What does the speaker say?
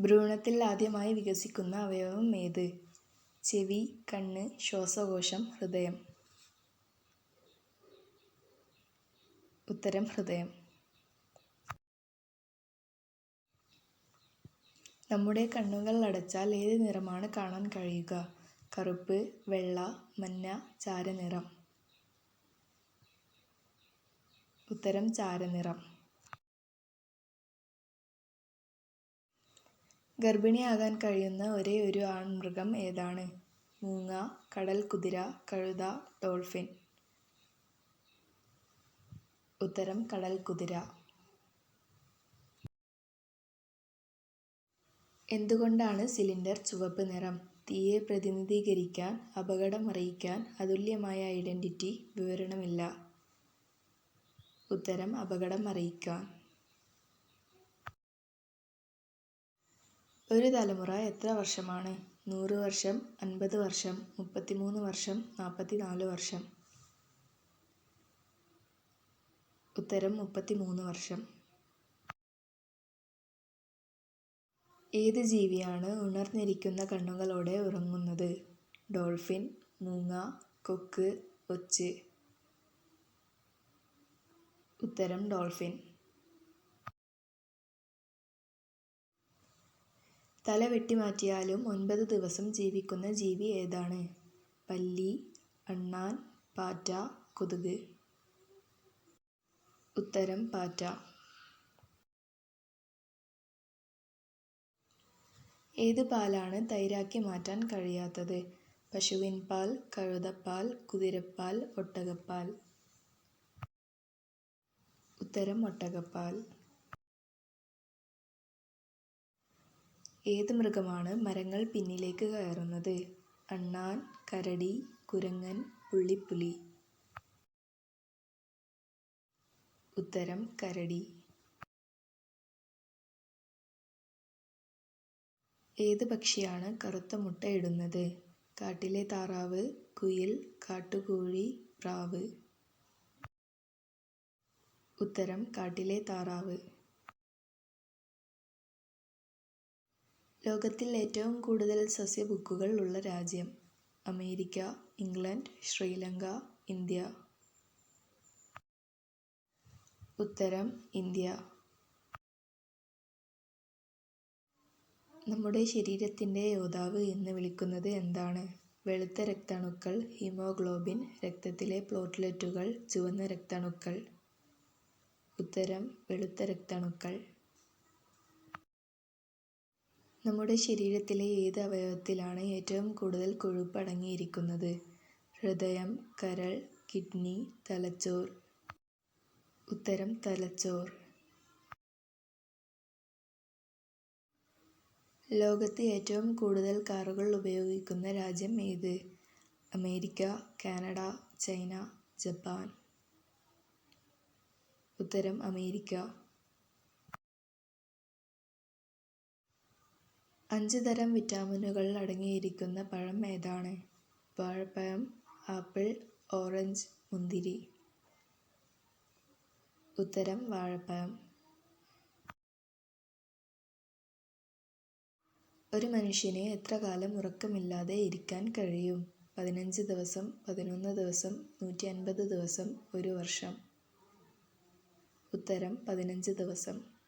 ഭ്രൂണത്തിൽ ആദ്യമായി വികസിക്കുന്ന അവയവം ഏത്? ചെവി കണ്ണ് ശ്വാസകോശം ഹൃദയം. ഉത്തരം ഹൃദയം. നമ്മുടെ കണ്ണുകൾ അടച്ചാൽ ഏത് നിറമാണ് കാണാൻ കഴിയുക? കറുപ്പ് വെള്ള മഞ്ഞ ചാരനിറം. ഉത്തരം ചാരനിറം. ഗർഭിണിയാകാൻ കഴിയുന്ന ഒരേയൊരു ഒരു ആൺമൃഗം ഏതാണ്? മൂങ്ങ കുതിര കഴുത ഡോൾഫിൻ. ഉത്തരം കടൽ കുതിര. എന്തുകൊണ്ടാണ് സിലിണ്ടർ ചുവപ്പ് നിറം? തീയെ പ്രതിനിധീകരിക്കാൻ അപകടം അറിയിക്കാൻ അതുല്യമായ ഐഡന്റിറ്റി വിവരണമില്ല. ഉത്തരം അപകടം അറിയിക്കാൻ ഒരു തലമുറ എത്ര വർഷമാണ്? നൂറ് വർഷം അൻപത് വർഷം മുപ്പത്തിമൂന്ന് വർഷം നാൽപ്പത്തിനാല് വർഷം. ഉത്തരം മുപ്പത്തിമൂന്ന് വർഷം. ഏത് ജീവിയാണ് ഉണർന്നിരിക്കുന്ന കണ്ണുകളോടെ ഉറങ്ങുന്നത്? ഡോൾഫിൻ മൂങ്ങ കൊക്ക് ഒച്ച്. ഉത്തരം ഡോൾഫിൻ. തല വെട്ടിമാറ്റിയാലും ഒൻപത് ദിവസം ജീവിക്കുന്ന ജീവി ഏതാണ്? പല്ലി അണ്ണാൻ പാറ്റ കൊതുക്. ഉത്തരം പാറ്റ. ഏത് പാലാണ് തൈരാക്കി മാറ്റാൻ കഴിയാത്തത്? പശുവിൻ പാൽ കഴുതപ്പാൽ കുതിരപ്പാൽ ഒട്ടകപ്പാൽ. ഉത്തരം ഒട്ടകപ്പാൽ. ഏത് മൃഗമാണ് മരങ്ങൾ പിന്നിലേക്ക് കയറുന്നത്? അണ്ണാൻ കരടി കുരങ്ങൻ പുള്ളിപ്പുലി ഉത്തരം കരടി. ഏത് പക്ഷിയാണ് കറുത്ത മുട്ടയിടുന്നത് കാട്ടിലെ താറാവ് കുയിൽ കാട്ടുകോഴി പ്രാവ്. ഉത്തരം കാട്ടിലെ താറാവ്. ലോകത്തിൽ ഏറ്റവും കൂടുതൽ സസ്യബുക്കുകൾ ഉള്ള രാജ്യം അമേരിക്ക ഇംഗ്ലണ്ട് ശ്രീലങ്ക ഇന്ത്യ. ഉത്തരം ഇന്ത്യ. നമ്മുടെ ശരീരത്തിന്റെ യോദ്ധാവ് എന്ന് വിളിക്കുന്നത് എന്താണ്? വെളുത്ത രക്താണുക്കൾ ഹീമോഗ്ലോബിൻ രക്തത്തിലെ പ്ലോട്ട്ലെറ്റുകൾ ചുവന്ന രക്താണുക്കൾ. ഉത്തരം വെളുത്ത രക്താണുക്കൾ. നമ്മുടെ ശരീരത്തിലെ ഏത് അവയവത്തിലാണ് ഏറ്റവും കൂടുതൽ കൊഴുപ്പ് അടങ്ങിയിരിക്കുന്നത് ഹൃദയം കരൾ കിഡ്നി തലച്ചോർ. ഉത്തരം തലച്ചോർ. ലോകത്ത് ഏറ്റവും കൂടുതൽ കാറുകൾ ഉപയോഗിക്കുന്ന രാജ്യം ഏത്? America Canada China Japan. ഉത്തരം അമേരിക്ക. അഞ്ച് തരം വിറ്റാമിനുകൾ അടങ്ങിയിരിക്കുന്ന പഴം ഏതാണ്? വാഴപ്പഴം ആപ്പിൾ ഓറഞ്ച് മുന്തിരി. ഉത്തരം വാഴപ്പഴം. ഒരു മനുഷ്യനെ എത്ര കാലം ഉറക്കമില്ലാതെ ഇരിക്കാൻ കഴിയും? പതിനഞ്ച് ദിവസം പതിനൊന്ന് ദിവസം നൂറ്റി അൻപത് ദിവസം ഒരു വർഷം. ഉത്തരം പതിനഞ്ച് ദിവസം.